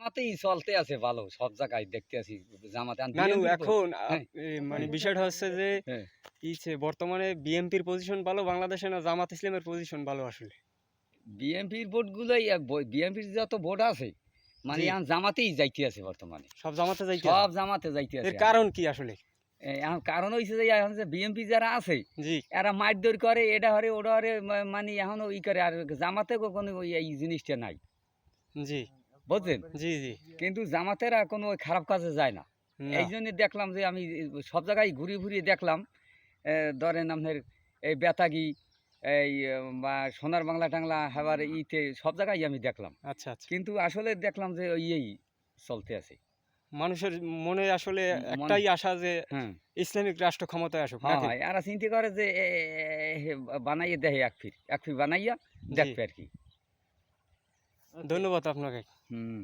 জামাতেই চলতে আছে ভালো সব জায়গায় দেখতে আছি জামাতে এখন হ্যাঁ। মানে বিষয়টা হচ্ছে যে হ্যাঁ। ইচ্ছে বর্তমানে বিএনপির পজিশন ভালো বাংলাদেশে না জামাত ইসলামের পজিশন ভালো আসলে? বিএনপির ভোটগুলোই বিএনপির যত ভোট আছে মানে এখন জামাতেই যাইতে আছে বর্তমানে। সব জামাতে যাইতে সব জামাতে যাইতে আছে কারণ কি আসলে? এখন কারণ হইছে যে এখন যে বিএনপি যারা আছে এরা মারধর করে এটা হরে ওটা হরে মানে এখনও ই করে আর জামাতে কোনো এই জিনিসটা নাই। জি। বুঝলেন? জি জি। কিন্তু জামাতেরা কোনো খারাপ কাজে যায় না। এই জন্য দেখলাম যে আমি সব জায়গায় ঘুরে ঘুরিয়ে দেখলাম ধরেন আপনার এই বেতাগি এই বা সোনার বাংলা টাংলা হেবার ইতে সব জায়গায় আমি দেখলাম। আচ্ছা আচ্ছা। কিন্তু আসলে দেখলাম যে ওই এই চলতে আছে। মানুষের মনে আসলে একটাই আশা যে হ্যাঁ। ইসলামিক রাষ্ট্র ক্ষমতায় আসুক হ্যাঁ নাকি? হ্যাঁ, চিন্তা করে যে বানাইয়ে দেয় এক ফির এক ফির বানাইয়া দেখবে আর কি। ধন্যবাদ আপনাকে। হুম।